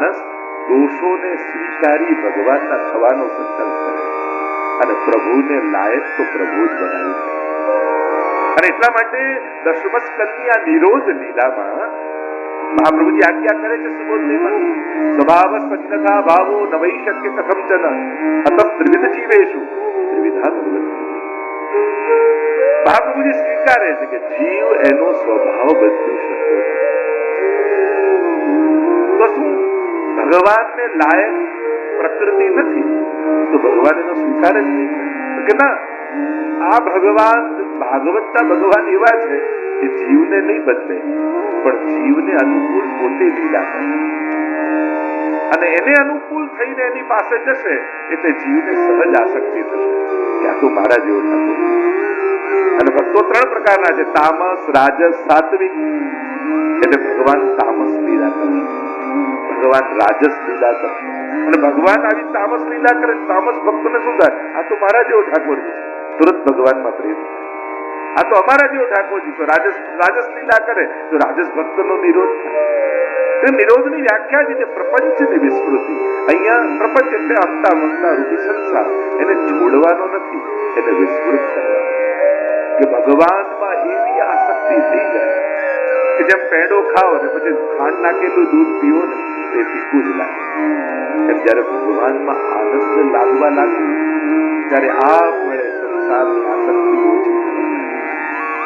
માણસ દોષોને સ્વીકારી ભગવાનના થવાનો સંકલ્પ કરે અને પ્રભુને લાયક તો પ્રભુ જ બનાવી શકે અને એટલા માટે દશમસ્કંદની આ નિરોધ લીલામાં મહાપ્રભુજી આજ્ઞા કરે છે સુબોધમાં સ્વભાવ સંગતા ભાવો નવૈ શક્ય કથમચન અત ત્રિવિધ જીવેશુ ત્રિવિધા મહાપ્રભુજી સ્વીકારે છે કે જીવ એનો સ્વભાવ બદલી શકતો. ભગવાનને લાયક પ્રકૃતિ નથી. તો ભગવાન એનો સ્વીકાર જ કે ના, આ ભગવાન ભાગવતના ભગવાન એવા છે કે જીવને નહીં બદલે, પણ જીવને અનુકૂળ પોતે લીલા કરે અને એને અનુકૂળ થઈને એની પાસે જશે, એટલે જીવને સહજ આસક્તિ થશે. કે આ તો મારા જેવો ઠાકોર અને ભક્તો ત્રણ પ્રકારના છે. તામસ, રાજસ, સાત્વિક. એટલે ભગવાન તામસ લીલા કરે ભગવાન રાજસ લીલા કરે અને ભગવાન આવી તામસ લીલા કરે, તામસ ભક્તને શું થાય? આ તો મારા જેવો ઠાકોરજી છે. તુરંત ભગવાનમાં પ્રેમ. આ તો અમારા જેવો ઠાકોરજી તો રાજસ રાજસ લીલા કરે, તો રાજસ ભક્તનો નિરોધ થાય. નિરોધની વ્યાખ્યા છે જે પ્રપંચની વિસ્મૃતિ. અહીંયા પ્રપંચ એટલે અંતા મંતા રૂપી સંસાર. એને છોડવાનો નથી, એને વિસ્મૃત કરવાનો કે ભગવાનમાં એવી આસક્તિ થઈ જાય કે જેમ પેંડો ખાઓ ને પછી ખાંડ નાખેલું દૂધ પીવો ને તે ફીકું જ લાગે. જ્યારે ભગવાનમાં આનંદ લાગવા લાગે, ત્યારે આ મળે સંસારની આસક્તિ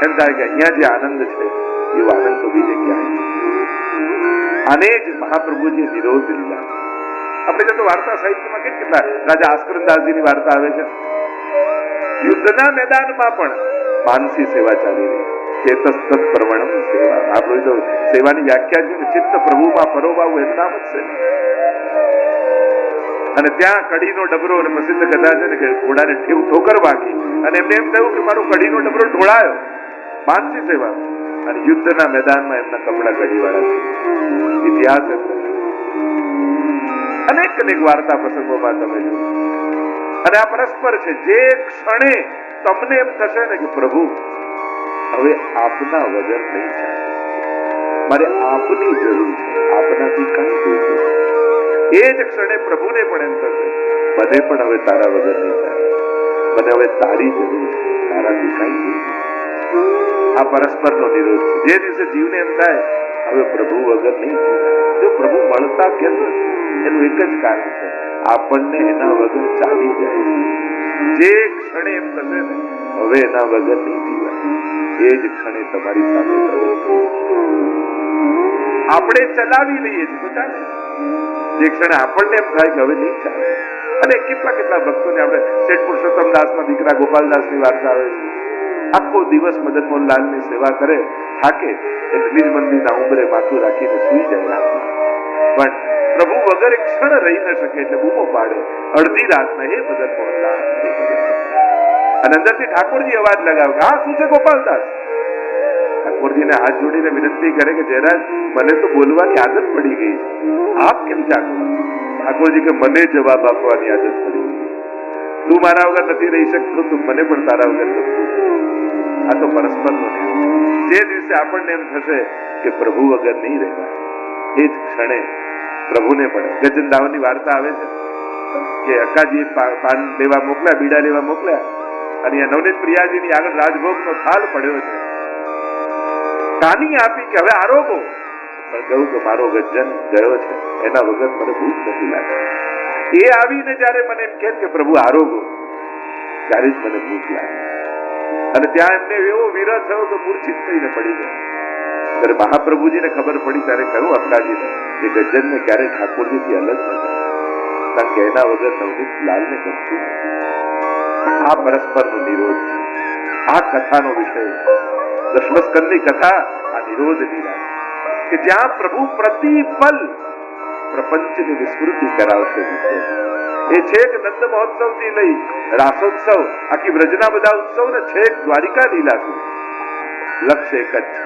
એમ થાય કે અહીંયા જે આનંદ છે એવો આનંદ તો બીજે ક્યાંય. આને જ મહાપ્રભુજી નિરોધ લીધા. આપણે જતો વાર્તા સાહિત્યમાં કેટ કેટલા રાજા આસ્કરદાસજીની વાર્તા આવે છે? યુદ્ધના મેદાનમાં પણ માનસી સેવા ચાલી રહી છે. ચેતસ્તત પ્રવણમ સેવા આપણે સેવાની વ્યાખ્યા છે ચિત્ત પ્રભુમાં પરોવાવું એમ નામ જ છે. અને ત્યાં કડીનો ડબરો અને પ્રસિદ્ધ કથા છે કે ઘોડાને ઠેવ ઠોકર વાગી. અને એમને એમ થયું કે મારો કડીનો ડબરો ઢોળાયો. માનસી સેવા. અને યુદ્ધના મેદાનમાં એમના કપડા કડીવાળા ઇતિહાસ એમને અનેક અનેક વાર્તા પ્રસંગોમાં તમે જો અને આ પરસ્પર છે. જે ક્ષણે તમને એમ થશે ને કે પ્રભુ હવે આપના વગર નહીં ચાલે મારે આપની જરૂર છે. આપનાથી કઈ જોઈતું એ જ ક્ષણે પ્રભુને પણ એમ થશે, મને પણ હવે તારા વગર નહીં ચાલે મને હવે તારી જરૂર છે. તારાથી કઈ જોઈતું આ પરસ્પરનો નિરોધ છે. જે દિવસે જીવને એમ થાય, હવે પ્રભુ વગર નહીં. જો પ્રભુ મળતા કેમ એનું એક જ કારણ છે, આપણને એના વગર ચાલી જાય છે. જે ક્ષણે એમ થશે ને, હવે એના વગર નહીં જીવાય. એ જ ક્ષણે તમારી સામે આપણે ચલાવી લઈએ છીએ, તો જે ક્ષણે આપણને એમ થાય કે હવે નહીં ચાલે. અને કેટલા કેટલા ભક્તોને આપણે શેઠ પુરુષોત્તમ દાસના દીકરા ગોપાલદાસની વાર્તા આવે છે. આખો દિવસ મદન મોહનલાલની સેવા કરે, થાકે એટલે નિજ મંદિરના ઉંબરે માથું રાખીને સુઈ જાય રાતના. પણ પ્રભુ વગર એક ક્ષણ રહી ન શકે એટલે બૂમો પાડે અડધી રાતના હે મદન મોહનલાલ. અને અંદરથી ઠાકોરજી અવાજ લગાવે હા, શું છે ગોપાલદાસ? ઠાકોરજીને હાથ જોડીને વિનંતી કરે કે, જયરાજ, મને તો બોલવાની આદત પડી ગઈ છે. આપ કેમ જાગો? ઠાકોરજી કે, મને જવાબ આપવાની આદત પડી તું મારા વગર નથી રહી શકતો, તું મને પણ તારા વગર નથી આ તો પરસ્પરનો નિયમ જે દિવસે આપણને એમ થશે કે પ્રભુ વગર નહીં રહેવાય, એ જ ક્ષણે પ્રભુને પણ ગજનદાવની વાર્તા આવે છે કે અક્કાજીએ પાન લેવા મોકલ્યા, બીડા લેવા મોકલ્યા. અને એ નવનીત પ્રિયાજીની આગળ રાજભોગનો થાલ પડ્યો છે. કાની આપી કે હવે આરોગો? પણ કહ્યું કે મારો ગજન ગયો છે. એના વગર મને ભૂખ નથી લાગતી. એ આવીને જ્યારે મને એમ કહે કે પ્રભુ આરોગો, ત્યારે જ મને ભૂખ લાગે. અને ત્યાં એમને એવો વિરહ થયો કે મૂર્છિત થઈને પડી ગયો. ત્યારે મહાપ્રભુજીને ખબર પડી ત્યારે કહ્યું અક્કાજીને કે ગજનને ક્યારેય ઠાકોરજીથી અલગ ન કરે કારણ કે એના વગર નવનીત લાલને ગમતું નથી. આ પરસ્પરનો નિરોધ છે આ કથાનો વિષય છે દશમસ્કંદની કથા આ નિરોધ લીલા છે. કે જ્યાં પ્રભુ પ્રતિપલ પ્રપંચની વિસ્મૃતિ કરાવશે મિત્રો એ છેક નંદ મહોત્સવથી લઈ રાસોત્સવ આખી વ્રજના બધા ઉત્સવ ને છેક દ્વારિકા લીલા સુધી લક્ષ્ય એક જ છે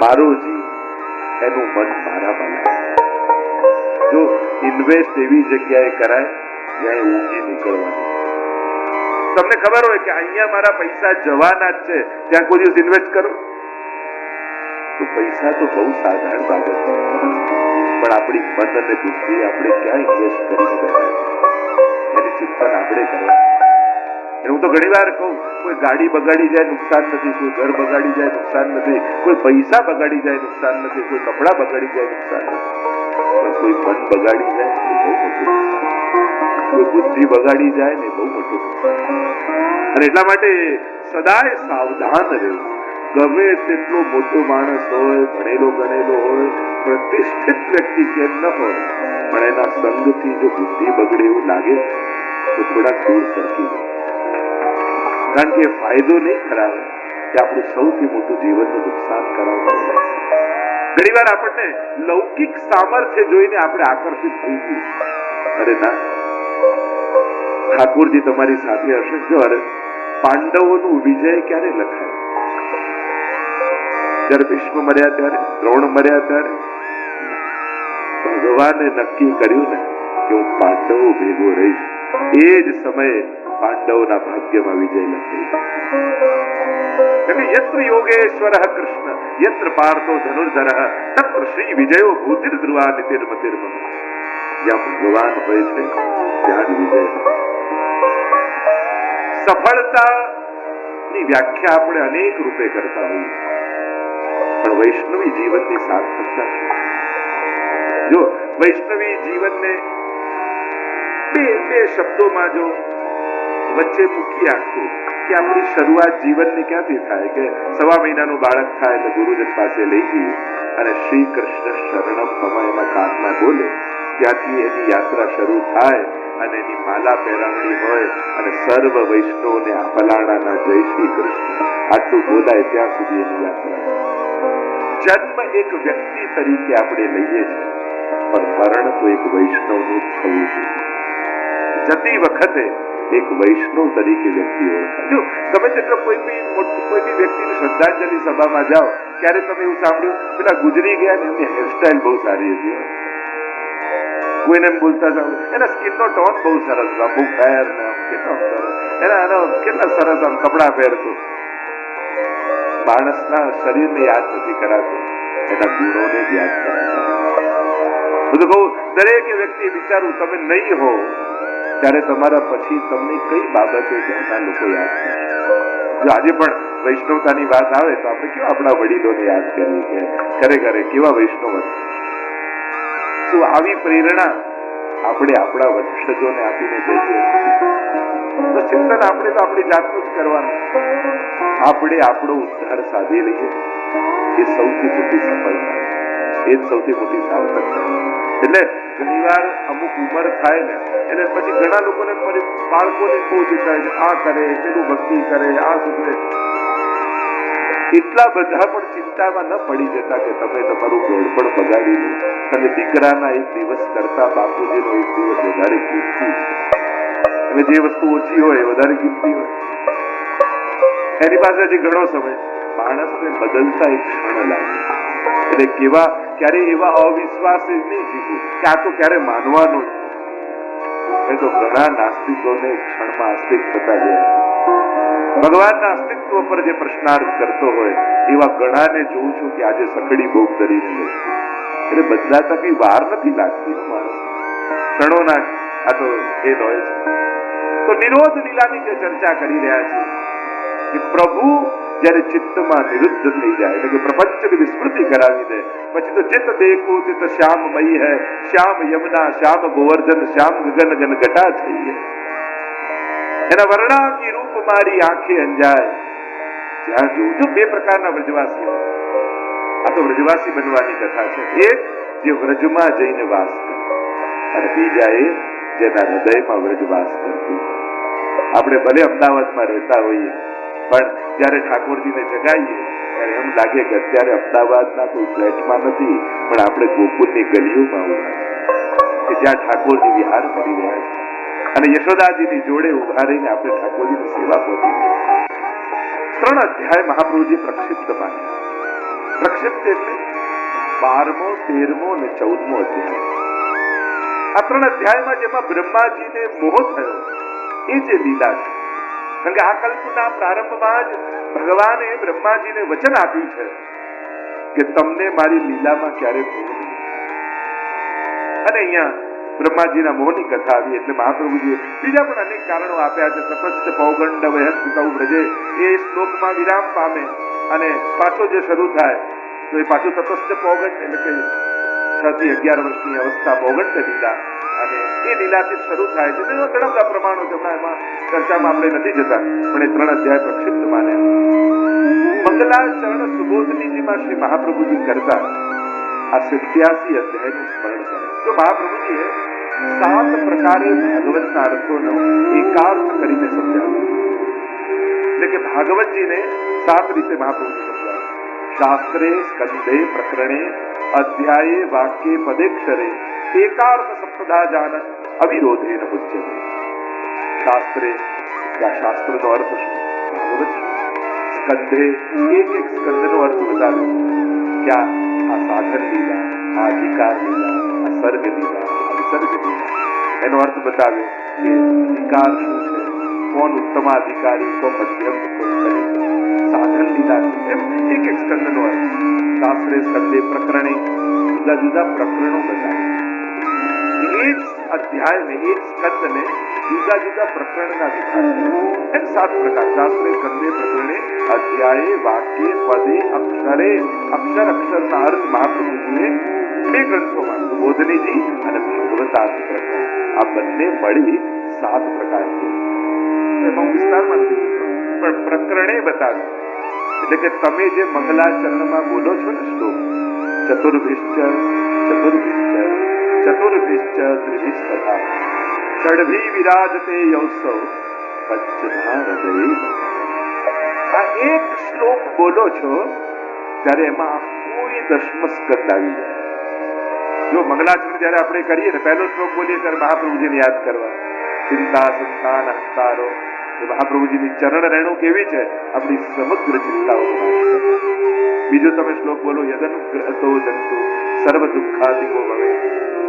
મારો જીવ એનું મન મારામાં લાગે જો ઇન્વેસ્ટ એવી જગ્યાએ કરાય જ્યાં એ ઊંઘી નીકળવાની તમને ખબર હોય કે અહીંયા મારા પૈસા જવાના જ છે. ત્યાં કોઈ દિવસ ઇન્વેસ્ટ કરો. તો પૈસા તો બહુ સાધારણ બાબત છે. પણ પણ આપણી મન અને બુદ્ધિ આપણે ક્યાં ઇન્વેસ્ટ કરી શકાય એની ચિંતન આપણે કરવાનું. અને હું તો ઘણી વાર કહું, કોઈ ગાડી બગાડી જાય, નુકસાન નથી. કોઈ ઘર બગાડી જાય, નુકસાન નથી. કોઈ પૈસા બગાડી જાય, નુકસાન નથી. કોઈ કપડા બગાડી જાય, નુકસાન નથી. પણ કોઈ મન બગાડી જાય એ બહુ મોટું નુકસાન કોઈ બુદ્ધિ બગાડી જાય ને બહુ મોટું અને એટલા માટે સદાય સાવધાન રહેવું. ગમે તેટલો મોટો માણસ હોય, ભણેલો, ગણેલો હોય, પ્રતિષ્ઠિત વ્યક્તિ કેમ ન હોય, પણ એના સંગથી જો બુદ્ધિ બગડે એવું લાગે, તો થોડા દૂર સરકી કારણ કે ફાયદો નહીં કરાવે કે આપણું સૌથી મોટું જીવનનું નુકસાન કરાવતું ઘણી વાર આપણને લૌકિક સામર્થ્ય જોઈને આપણે આકર્ષિત થઈ ગયું અરે ના ઠાકોરજી તમારી સાથે હશે. જો પાંડવોનું વિજય ક્યારે લખાય? જ્યારે ભીષ્મ મર્યા, ત્યારે દ્રોણ મર્યા, ત્યારે ભગવાને નક્કી કર્યું ને કે હું પાંડવો ભેગો રહીશ. એ જ સમયે પાંડવોના ભાગ્યમાં વિજય લખાઈ યત્ર યોગેશ્વર કૃષ્ણ, યત્ર પાર્થો ધનુર્ધર તત્ર શ્રી વિજયો ભૂતિર ધ્રુવા નિતિર્મતિર્મ જ્યાં ભગવાન હોય છે, ત્યાં વિજય. હોય. સફળતાની વ્યાખ્યા આપણે અનેક રૂપે કરતા હોઈએ પણ વૈષ્ણવી જીવનની સાર્થકતા શું જો વૈષ્ણવી જીવનને બે બે શબ્દોમાં જો વચ્ચે મૂકી આખું કે આપણી શરૂઆત જીવનની ક્યાંથી થાય કે સવા મહિનાનું બાળક થાય એટલે ગુરુજન પાસે લઈ જઈએ અને શ્રી કૃષ્ણ શરણમ મમ એના કાનમાં બોલે ત્યાંથી એની યાત્રા શરૂ થાય અને એની માલા પહેરાવણી હોય અને સર્વ વૈષ્ણવને આ ફલાણાના જય શ્રી કૃષ્ણ. આટલું બોલાય ત્યાં સુધી એની યાત્રા. જન્મ એક વ્યક્તિ તરીકે આપણે લઈએ છીએ, પણ મરણ તો એક વૈષ્ણવનું જ થવું જોઈએ. જતી વખતે એક વૈષ્ણવ તરીકે વ્યક્તિ ઓળખાય. જો તમે જેટલો કોઈ બી મોટું, કોઈ બી વ્યક્તિની શ્રદ્ધાંજલિ સભામાં જાઓ, ત્યારે તમે એવું સાંભળ્યું, પેલા ગુજરી ગયા ને એમની હેરસ્ટાઇલ બહુ સારી હતી. હો. બોલતા સાંભળ્યું એના સ્કિનનો ટોન બહુ સરસ હતો, બહુ ફેર ને કેટલો એના એનો કેટલા સરસ આમ કપડાં પહેરતું માણસના શરીરને યાદ નથી કરાતું એના ગુણોને યાદ કરાતું બધું કહું દરેક વ્યક્તિ વિચારું તમે નહીં હો ત્યારે તમારા પછી તમને કઈ બાબતે ઘરના લોકો યાદ કરે જો આજે પણ વૈષ્ણવતાની વાત આવે તો આપણે કેવા આપણા વડીલોને યાદ કરીએ કે ખરેખર કેવા વૈષ્ણવ હતા શું આવી પ્રેરણા આપણે આપણા વંશજોને આપીને જઈએ તો ચિંતન આપણે તો આપણી જાતનું જ કરવાનું. આપણે આપણો ઉદ્ધાર સાધી લઈએ. એ સૌથી મોટી સફળતા. એ જ સૌથી મોટી સાર્થકતા એટલે ઘણીવાર અમુક ઉંમર થાય ને, એટલે પછી ઘણા લોકોને બાળકોને બહુ ચિંતા છે, આ કરે, પેલું ભક્તિ કરે, આ સુધરે એટલા બધા પણ ચિંતામાં ન પડી જતા કે તમે તમારું ઘોડપણ બગાડી લો. અને દીકરાના એક દિવસ કરતા બાપુજીનો એક દિવસ વધારે કિંમતી અને જે વસ્તુ ઓછી હોય વધારે કિંમતી હોય. એની પાસે હજી ઘણો સમય માણસને બદલતા એક ક્ષણ લાગે. એટલે કેવા ક્યારે એવા અવિશ્વાસ નહીં જીવવું કે આ તો ક્યારે માનવાનું મેં તો ઘણા નાસ્તિકોને ક્ષણમાં આસ્તિક થતા ગયા. ભગવાનના અસ્તિત્વ પર જે પ્રશ્નાર્થ કરતો હોય, એવા ઘણાને જોઉં છું કે આજે સખડી ભોગ ધરીને લે એટલે બદલાતા કઈ વાર નથી લાગતી ક્ષણોના આ તો એ હોય છે. તો નિરોધ લીલાની જે ચર્ચા કરી રહ્યા છે કે પ્રભુ જ્યારે ચિત્તમાં નિરુદ્ધ થઈ જાય, એટલે કે પ્રપંચની વિસ્મૃતિ કરાવી દે, પછી તો ચિત્ત દેખું, ચિત્ત શ્યામમયી હૈ, શ્યામ યમુના, શ્યામ ગોવર્ધન, શ્યામ ગગન ગન ઘટા થઈ એના વર્ણાંગી રૂપ મારી આંખે અંજાય જ્યાં જોઉં છું બે પ્રકારના વ્રજવાસી આ તો વ્રજવાસી બનવાની કથા છે. એક, જે વ્રજમાં જઈને વાસ કરે. અને બીજા એ જેના હૃદયમાં વ્રજવાસ કરતું આપણે ભલે અમદાવાદમાં રહેતા હોઈએ, પણ જ્યારે ઠાકોરજીને જગાઈએ, ત્યારે એમ લાગે કે અત્યારે અમદાવાદના કોઈ ફ્લેટમાં નથી, પણ આપણે ગોકુલની ગલીઓમાં ઊભા કે જ્યાં ઠાકોરજી વિહાર કરી રહ્યા છે. અને યશોદાજીની જોડે ઊભા રહીને આપણે ઠાકોરજીની સેવા પહોંચી ત્રણ અધ્યાય મહાપ્રભુજી પ્રક્ષિપ્ત માન્યા પ્રક્ષિપ્ત એટલે બારમો, તેરમો અને ચૌદમો અધ્યાય. આ ત્રણ અધ્યાયમાં જેમાં બ્રહ્માજીને મોહ થયો, એ જે લીલા છે. કારણ કે આ કલ્પના પ્રારંભમાં જ ભગવાને બ્રહ્માજીને વચન આપ્યું છે કે તમને મારી લીલામાં ક્યારે મોહ નહીં અને અહીંયા બ્રહ્માજીના મોહની કથા આવી એટલે મહાપ્રભુજીએ બીજા પણ અનેક કારણો આપ્યા છે. તપસ્થ પૌગંડ વયસ્પિતૌ બ્રજે એ શ્લોકમાં વિરામ પામે અને પાછો જે શરૂ થાય, તો એ પાછું તટસ્થ પૌગંડ એટલે કે છ થી અગિયાર વર્ષની અવસ્થા પૌગંડ લીલા. અને એ લીલાથી શરૂ થાય છે. તેના ઘણા પ્રમાણો છે એમાં ચર્ચામાં આપણે નથી જતા, પણ એ ત્રણ અધ્યાય પ્રક્ષિપ્ત માને. મંગલા ચરણ સુબોધનીજીમાં શ્રી મહાપ્રભુજી કરતા આ સિત્યાસી અધ્યાયનું સ્મરણ કરે. તો મહાપ્રભુજીએ સાત પ્રકારે ભાગવતના અર્થોનો એકાર્થ કરીને સમજાવ્યો એટલે કે ભાગવતજીને સાત રીતે મહાપ્રભુજી સમજાવે શાસ્ત્રે સ્કંદે પ્રકરણે અધ્યાયે વાક્યે પદેક્ષરે એકાર્થ સપ્તધા જાન અવિરોધેન ઉચ્યતે શાસ્ત્રે આ શાસ્ત્રનો અર્થ શું ભાગવત શું સ્કંધે એક એક સ્કંદનો અર્થ બતાવે ક્યાં આ સાધન લીલા આ અધિકાર લીલા આ સર્ગ લીલા આ વિસર્ગ લીલા એનો અર્થ બતાવે કે અધિકાર શું છે કોણ ઉત્તમાધિકારી કોણ મધ્યમ કોણ કરે સાધન લીલા શું એમ એક એક સ્કંદનો અર્થ શાસ્ત્રે સ્કંદે પ્રકરણે જુદા જુદા પ્રકરણો બતાવે એક અધ્યાય ને એક સ્કંદ ને જુદા જુદા પ્રકરણના વિભાગ એમ સાત પ્રકાર શાસ્ત્રે સ્કંદે પ્રકરણે અધ્યાયે વાક્ય પદે અક્ષરે અક્ષર અક્ષરના અર્થ મહાપ્રભુજીએ બે ગ્રંથોમાં સુબોધનીજી અને ભગવતાર્થ પ્રકરણ આ બંને મળી સાત પ્રકાર છે એમાં હું વિસ્તારમાં નથી જતો. પણ પ્રકરણે બતાવ્યું એટલે કે તમે જે મંગલાચરણમાં બોલો છો ને શ્લોક ચતુર્ભિશ્ચ ચતુર્ભિશ્ચ ચતુર્ભિશ્ચ ત્રિભિશ્ચ તથા ષડભી વિરાજતે યૌસવ પંચધા હૃદયે આ એક શ્લોક બોલો છો ત્યારે એમાં આખું દસમ સ્કંદ આવી જાય જો મંગલાચરણ જયારે આપણે કરીએ ને, પહેલો શ્લોક બોલીએ ત્યારે મહાપ્રભુજીને યાદ કરવા. ચિંતા, સંતાન હંતારો એ મહાપ્રભુજીની ચરણ રેણુ કેવી છે? આપણી સમગ્ર ચિંતાઓ બીજો તમે શ્લોક બોલો યદનુગ્રહતો જંતુ, સર્વ દુઃખાદિકો ભવે.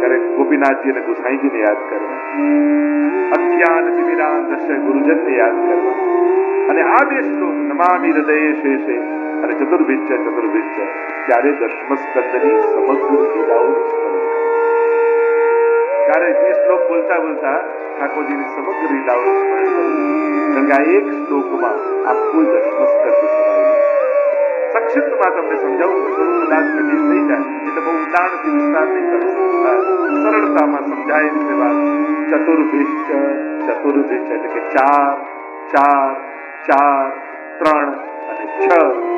ત્યારે ગોપીનાથજી અને ગુસાઈજીને યાદ કરવા. અજ્ઞાન તિમિરાન દશ ગુરુજનને યાદ કરવા. અને આ બે શ્લોક નમામી હૃદય શેષે. અને ચતુર્ભિશ્ચ ચતુર્ભિશ્ચ ત્યારે દસમ સ્કંદની સમગ્ર લીલાઓનું ત્યારે જે શ્લોક બોલતા બોલતા ઠાકોરજીની સમગ્ર લીલાઓનું કારણ કે આ એક શ્લોકમાં આખું દસમ સ્કંદ સંક્ષિપ્તમાં તમને સમજાવું તો થોડું કદાચ કઠિન થઈ જાય. એટલે બહુ ઉદાહરણથી વિસ્તાર નહીં સરળતામાં સમજાય રીતે વાત. ચતુર્ભિશ્ચ ચતુર્ભિશ્ચ એટલે કે ચાર ચાર ચાર, ત્રણ અને છ.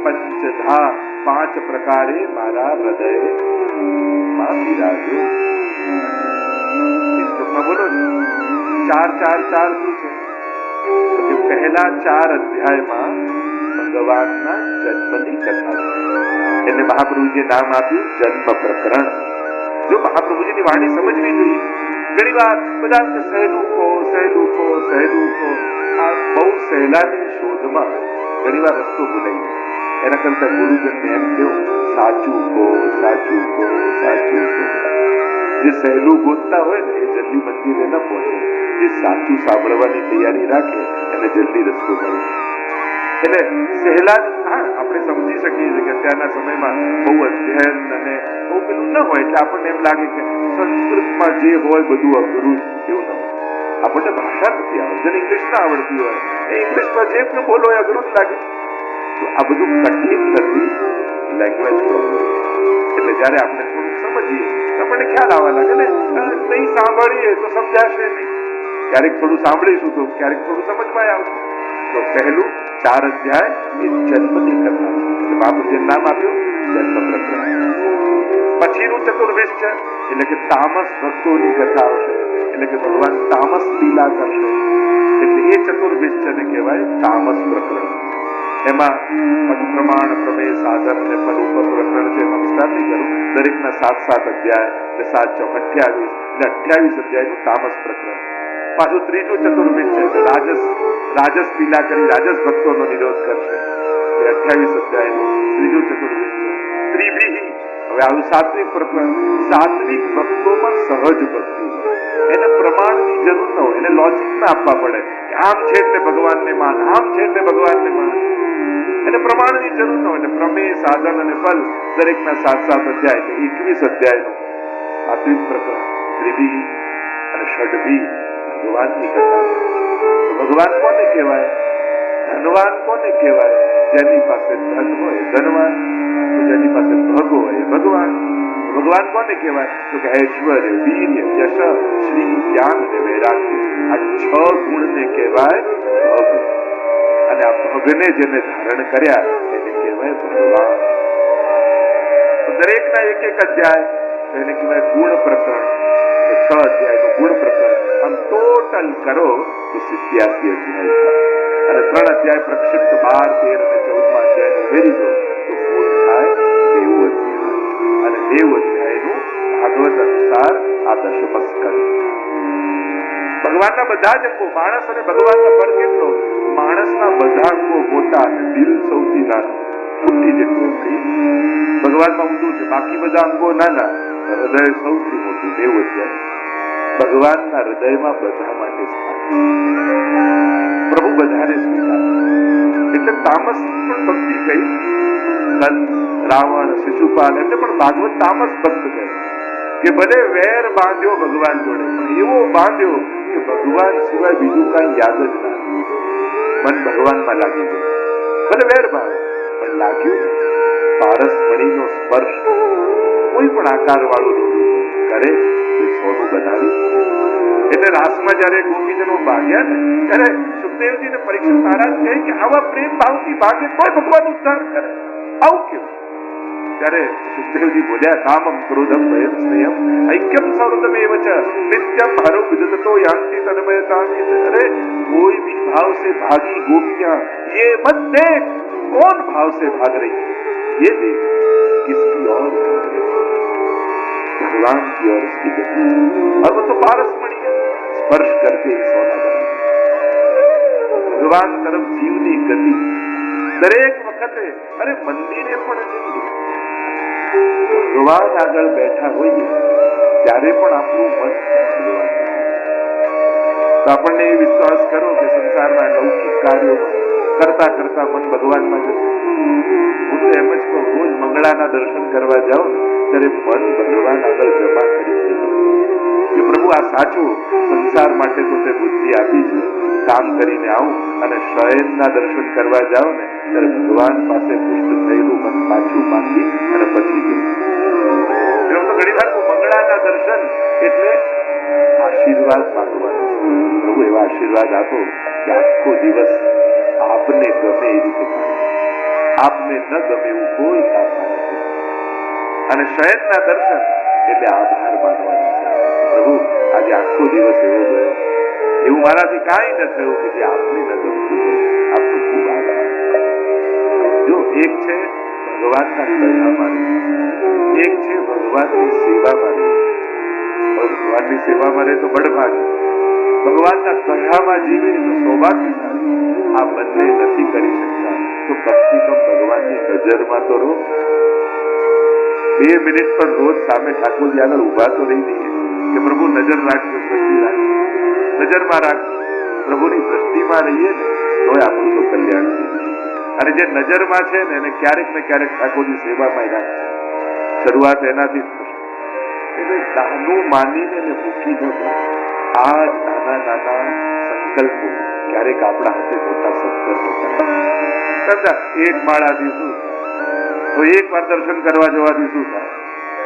પંચધા પાંચ પ્રકારે મારા હૃદયમાં બિરાજો શ્લોકમાં બોલો ચાર ચાર ચાર શું છે પહેલા ચાર અધ્યાયમાં ભગવાનના જન્મની કથા એને મહાપ્રભુજીએ નામ આપ્યું જન્મ પ્રકરણ જો મહાપ્રભુજીની વાણી સમજવી જોઈએ ઘણી વાર બધા સહેલું કહો સહેલું કહો સહેલું કહો આ બહુ સહેલાની શોધમાં ઘણી વાર રસ્તો ભૂલાઈ જાય એના કરતા ગુરુજનને એમ કેવું? સાચું કહો સાચું કહો સાચું કહો. જે સહેલું ગોતતા હોય ને, એ જલ્દી મંદિરે ન પહોંચે. જે સાચું સાંભળવાની તૈયારી રાખે, એને જલ્દી રસ્તો મળે. એટલે સહેલા હા, આપણે સમજી શકીએ છીએ કે અત્યારના સમયમાં બહુ અધ્યયન અને બહુ પેલું ન હોય, એટલે આપણને એમ લાગે કે સંસ્કૃતમાં જે હોય બધું અઘરું એવું ન હોય. આપણને ભાષા નથી આવડતી, જેને ઇંગ્લિશ ના આવડતી હોય. એ ઇંગ્લિશમાં જે બોલો એ અઘરું જ લાગે. તો આ બધું કઠિન નથી લેંગ્વેજ પ્રોબ્લેમ એટલે જ્યારે આપણે થોડુંક સમજીએ તો આપણને ખ્યાલ આવવા લાગે ને અ, નહીં સાંભળીએ તો સમજાશે નહીં. ક્યારેક થોડું સાંભળીશું તો ક્યારેક થોડું સમજમાં આવશે. તો પહેલું ચાર અધ્યાય એ જન્મની કથા છે એટલે બાપુજીએ નામ આપ્યું જન્મ પ્રકરણ પછીનું ચતુર્વેશ છે એટલે કે તામસ ભક્તોની કથા આવશે. એટલે કે ભગવાન તામસ લીલા કરશે. એટલે એ ચતુર્વેશ છે ને કહેવાય તામસ પ્રકરણ. એમાં પ્રમાણ, પ્રમેય સાધન અને પદ પ્રકરણ છે એમાં કરું દરેકના સાત સાત અધ્યાય એટલે સાત ચોક અઠ્યાવીસ એટલે અઠ્યાવીસ અધ્યાયનું તામસ પ્રકરણ. પાછું ત્રીજું ચતુર્વેદ છે રાજસ રાજસ પીલા કરી રાજસ ભક્તોનો નિરોધ કરશે. એ અઠ્યાવીસ અધ્યાયનું ત્રીજું ચતુર્વેદ છે. ત્રિભિહી, હવે આવ્યું સાત્વિક પ્રકરણ, સાત્વિક ભક્તોમાં સહજ ભક્તિ. એને પ્રમાણની જરૂર ન હોય, એને લોજિક ના આપવા પડે કે આમ છે એટલે ભગવાનને માન, આમ છે એટલે ભગવાનને માન. એને પ્રમાણની જરૂર ન હોય એટલે પ્રમેય સાધન અને ફલ દરેકના સાત સાત અધ્યાય એટલે એકવીસ અધ્યાયનું સાત્વિક પ્રકરણ ત્રિભી અને ષડભી ભગવાનની કથા છે તો ભગવાન કોને કહેવાય ધનવાન કોને કહેવાય જેની પાસે ધન હોય ધનવાન તો જેની પાસે ભગ હોય એ ભગવાન તો ભગવાન કોને કહેવાય તો કે ઐશ્વર્ય વીર્ય યશ શ્રી જ્ઞાન અને વૈરાગ્ય આ છ ગુણને કહેવાય ભગ અને આ ભગને જેને ધારણ કર્યા એને કહેવાય ભગવાન. દરેકના એક એક અધ્યાય એને કહેવાય ગુણ પ્રકરણ. છ અધ્યાયનું ગુણ પ્રકરણ. આમ ટોટલ કરો તો સિત્યાસી અધ્યાય અને ત્રણ અધ્યાય પ્રક્ષિપ્ત બાર, તેર અને ચૌદમાં અધ્યાય ઉમેરી દો, તો કુલ થાય નેવું અધ્યાય. અને નેવું અધ્યાયનું ભાગવત અનુસાર આ દશમસ્કંદ ભગવાનના બધા જ અંગો, માણસ અને ભગવાનનો પર કેટલો? માણસના બધા અંગો મોટા અને દિલ સૌથી નાનું મુઠ્ઠી જેટલું થઈ ભગવાનમાં ઊંધું છે, બાકી બધા અંગો નાના હૃદય સૌથી મોટું દેવ અધ્યાય ભગવાનના હૃદયમાં બધા માટે સ્થાન પ્રભુ બધાને સ્વીકાર. એટલે તામસ પણ ભક્તિ કહી. કંસ રાવણ, શિશુપાલ, એમને પણ ભાગવત તામસ ભક્ત કહે. કે ભલે વેર બાંધ્યો ભગવાન જોડે એવો બાંધ્યો કે ભગવાન સિવાય બીજું કાંઈ યાદ જ ના મન ભગવાનમાં લાગી ગયું. ભલે વેર ભાવે પણ લાગ્યું પારસ મણીનો સ્પર્શ કોઈ પણ આકાર વાળું કરે સોનું બનાવી એટલે રાસમાં જયારે ગોપીજનો ભાગ્યા ને, ત્યારે સુખદેવજી ને પરીક્ષિત મહારાજ કહે કે આવા પ્રેમ ભાવથી ભાગે તોય ભગવાન ઉદ્ધાર કરે. આવું કેવું? ત્યારે સુખદેવજી બોલ્યા કામમ ક્રોધમ ભયમ સ્નેહમ ઐક્યમ સૌરતમેવ ચ નિત્યમ હરો વિદતો યાંતિ તન્મયતામિ અરે कोई भी भाव से भागी गोपियां ये मत देख कौन भाव से भाग रही है ये देख किसकी ओर जा रही है भगवान की ओर उसकी गति और वो तो पारस मणि है स्पर्श करते ही सोना बना ભગવાન તરફ જીવની ગતિ દરેક વખતે અરે મંદિરે પણ જઈએ ભગવાન આગળ બેઠા હોઈએ, ત્યારે પણ આપણું મન આપણને એ વિશ્વાસ કરો કે સંસારના લૌકિક કાર્યો કરતા કરતા મન ભગવાનમાં જશે. હું તો એમ જ કહું, રોજ મંગળાના દર્શન કરવા જાઓ ત્યારે મન ભગવાન આગળ જમા કરી કે પ્રભુ, આ સાચું સંસાર માટે તો તે બુદ્ધિ આપી છે. કામ કરીને આવું અને શયનના દર્શન કરવા જાઓ ને, ત્યારે ભગવાન પાસે પુષ્ટ થયેલું મન પાછું એટલે આશીર્વાદ માંગવાનો. પ્રભુ, એવા આશીર્વાદ આપો કે આખો દિવસ આપને ગમે એ રીતે આપને ન ગમે એવું કોઈ કામ અને શયનના દર્શન એટલે આભાર માનવાનો છે પ્રભુ, આજે આખો દિવસ એવો ગયો એવું મારાથી કાંઈ ન થયું કે જે આપને ન ગમતું. આપનો ખૂબ આભાર જો એક છે ભગવાનના કલ્યાણમાં રહેવું. એક છે ભગવાનની સેવા રહેવું. ભગવાનની સેવામાં રહે તો બળભાગી ભગવાનના કથામાં જીવીને તો સૌભાગ્ય આ બંને નથી કરી શકતા. તો કમથી કમ ભગવાનની નજરમાં તો રહો. બે મિનિટ પણ રોજ સામે ઠાકોરજી આગળ ઊભા તો રહી દઈએ કે પ્રભુ નજર રાખજો, દ્રષ્ટિ રાખજો. નજરમાં રાખજો. પ્રભુની દ્રષ્ટિમાં રહીએ ને તો આપણું તો કલ્યાણ અને જે નજરમાં છે ને, એને ક્યારેક ને ક્યારેક ઠાકોરની સેવામાં રાખજો શરૂઆત એનાથી જ થશે માનીને એને મૂકી ન આ નાના નાના સંકલ્પો ક્યારેક આપણા હાથે મોટા સંકલ્પો સમજા એક માળાથી શું તો એક વાર દર્શન કરવા જવાથી શું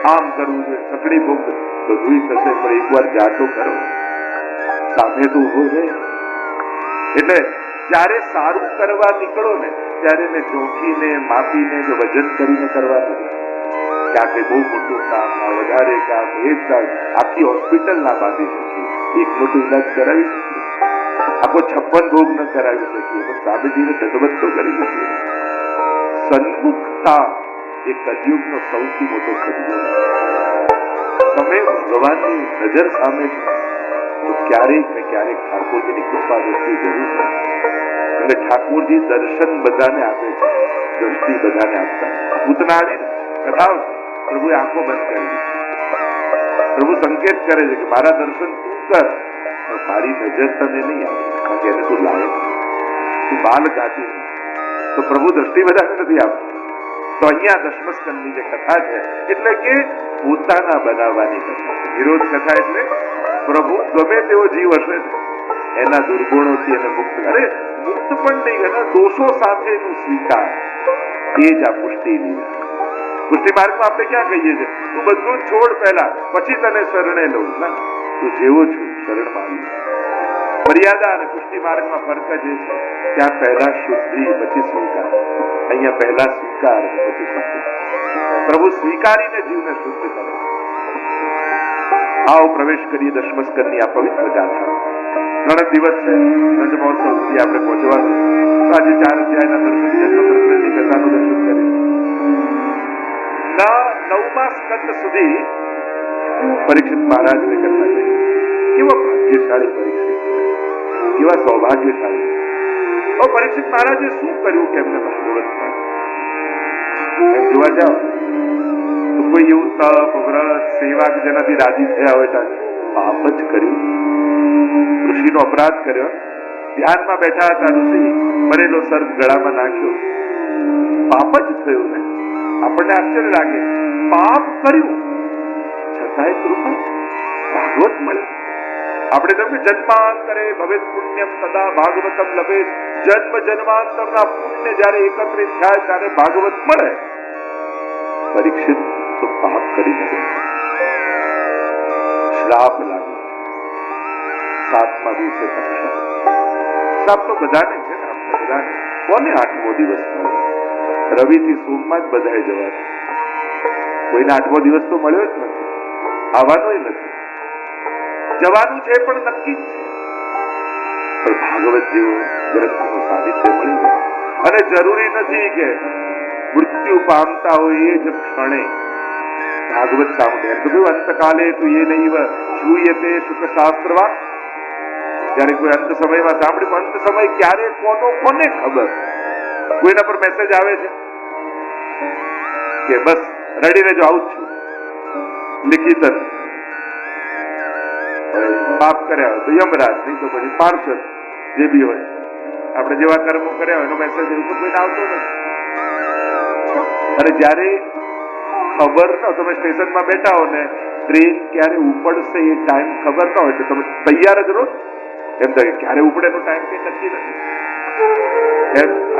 આમ કરવું જોઈએ સકડી ભોગ બધું થશે પણ એક વાર જાતો કરો સામે તો ઊભો રહે એટલે જ્યારે સારું કરવા નીકળો ને, ત્યારે ને જોખીને માપીને કે વજન કરીને કરવા નથી કે આ કઈ બહુ મોટું કામ આ વધારે કામ એ જ કામ આખી હોસ્પિટલ ના બાંધી શકીએ એક મોટું ઈલાજ કરાવી શકીએ આખો છપ્પન ભોગ ન કરાવી શકીએ પણ સામેજીને દંડવત તો કરી શકીએ સન્મુખતા એ કલયુગનો સૌથી મોટો સદગુણ તમે ભગવાનની નજર સામે છો તો ક્યારેક ને ક્યારેક ઠાકોરજીની કૃપા દ્રષ્ટિ જરૂર છે એટલે ઠાકોરજી દર્શન બધાને આપે છે દ્રષ્ટિ બધાને આપતા નથી. પૂતના આવી ને કથાઓ છે પ્રભુએ આંખો બંધ કરી પ્રભુ સંકેત કરે છે કે મારા દર્શન તું કર, પણ મારી નજર તને નહીં આવે, કારણ કે એને તું લાયક તું બાલ ગાતી તો પ્રભુ દ્રષ્ટિ બધાને નથી આપતી તો અહીંયા દશમસ્કંદની જે કથા છે, એટલે કે પોતાના બનાવવાની નિરોધ કથા એટલે પ્રભુ ગમે તેવો જીવ હશે. એના દુર્ગુણોથી એને મુક્ત અરે મુક્ત પણ નહીં, એના દોષો સાથેનું સ્વીકાર. એ જ આ પુષ્ટિ લીલા માર્ગમાં આપણે ક્યાં કહીએ છીએ તું બધું છોડ પહેલા પછી તને શરણે લઉં ના તું જેવો છું શરણમાં આવી મર્યાદા અને પુષ્ટિ માર્ગમાં ફરક જ છે ત્યાં પહેલા શુદ્ધિ પછી સ્વીકાર અહીંયા પહેલા સ્વીકાર પછી શુદ્ધિ પ્રભુ સ્વીકારીને જીવને શુદ્ધ કરે આવો પ્રવેશ કરીએ દશમસ્કરની આ પવિત્ર ગાથા ત્રણ દિવસ છે રજ મહોત્સવ સુધી આપણે પહોંચવાનું આજે ચાર અધ્યાયના દર્શન સ્વતંત્રની કથાનું દર્શન કરીએ. ના નવમા સ્કંદ સુધી પરીક્ષિત મહારાજને કથા કહી કેવા ભાગ્યશાળી પરીક્ષિત કેવા સૌભાગ્યશાળી. ઓ પરીક્ષિત મહારાજે શું કર્યું કે એમને ભાગવતમાં જોવા જાઓ, તો કોઈ એવું તપ, વ્રત, સેવા કે જેનાથી રાજી થયા હોય ત્યાં પાપ જ કર્યું. ઋષિનો અપરાધ કર્યો. ધ્યાનમાં બેઠા હતા ઋષિ મરેલો સર્પ ગળામાં નાખ્યો. પાપ જ થયું ને આપણને આશ્ચર્ય લાગે. પાપ કર્યું. છતાંય કૃપા ભાગવત મળે. આપણે તમે જન્માંતરે ભવેત પુણ્યમ તદા ભાગવતમ લભે. જન્મ જન્માંતરના પુણ્ય જ્યારે એકત્રિત થાય ત્યારે ભાગવત મળે. પરીક્ષિત તો પાપ કરી નથી શ્રાપ લાગે સાતમા દિવસે તપસ્યા શ્રાપ તો બધાને છે ને બધાને. કોને આઠમો દિવસ મળ્યો રવિ થી સોમમાં જ બધાએ જવાનું. કોઈને આઠમો દિવસ તો મળ્યો જ નથી. આવવાનું નથી. જવાનું છે પણ નક્કી છે. પણ ભાગવત જેવો ગ્રંથનું સાહિત્ય મળી જાય અને જરૂરી નથી કે મૃત્યુ પામતા હોય એ જ ક્ષણે. ભાગવત સાંભળે તો કહ્યું અંતકાલે તું એ નહીં તે શુક શાસ્ત્રવા જ્યારે કોઈ અંત સમયમાં સાંભળ્યું અંત સમય ક્યારે, કોનો, કોને ખબર? કોઈના પર મેસેજ આવે છે? કે બસ રેડી રહેજો આવું છું. લિખિત પાપ કર્યા હોય તો યમરાજ, નહીં તો પછી પાર્ષદ જે બી હોય. આપણે જેવા કર્મો કર્યા હોય એનો મેસેજ તો કોઈને આવતો નથી. અને જ્યારે ખબર ન તમે સ્ટેશનમાં બેઠા હો ને, ટ્રેન ક્યારે ઉપડશે એ ટાઈમ ખબર ન હોય, તો તમે તૈયાર જ રહો. એમ થાય ક્યારે ઉપડે એનો ટાઈમ કઈ નક્કી નથી. એમ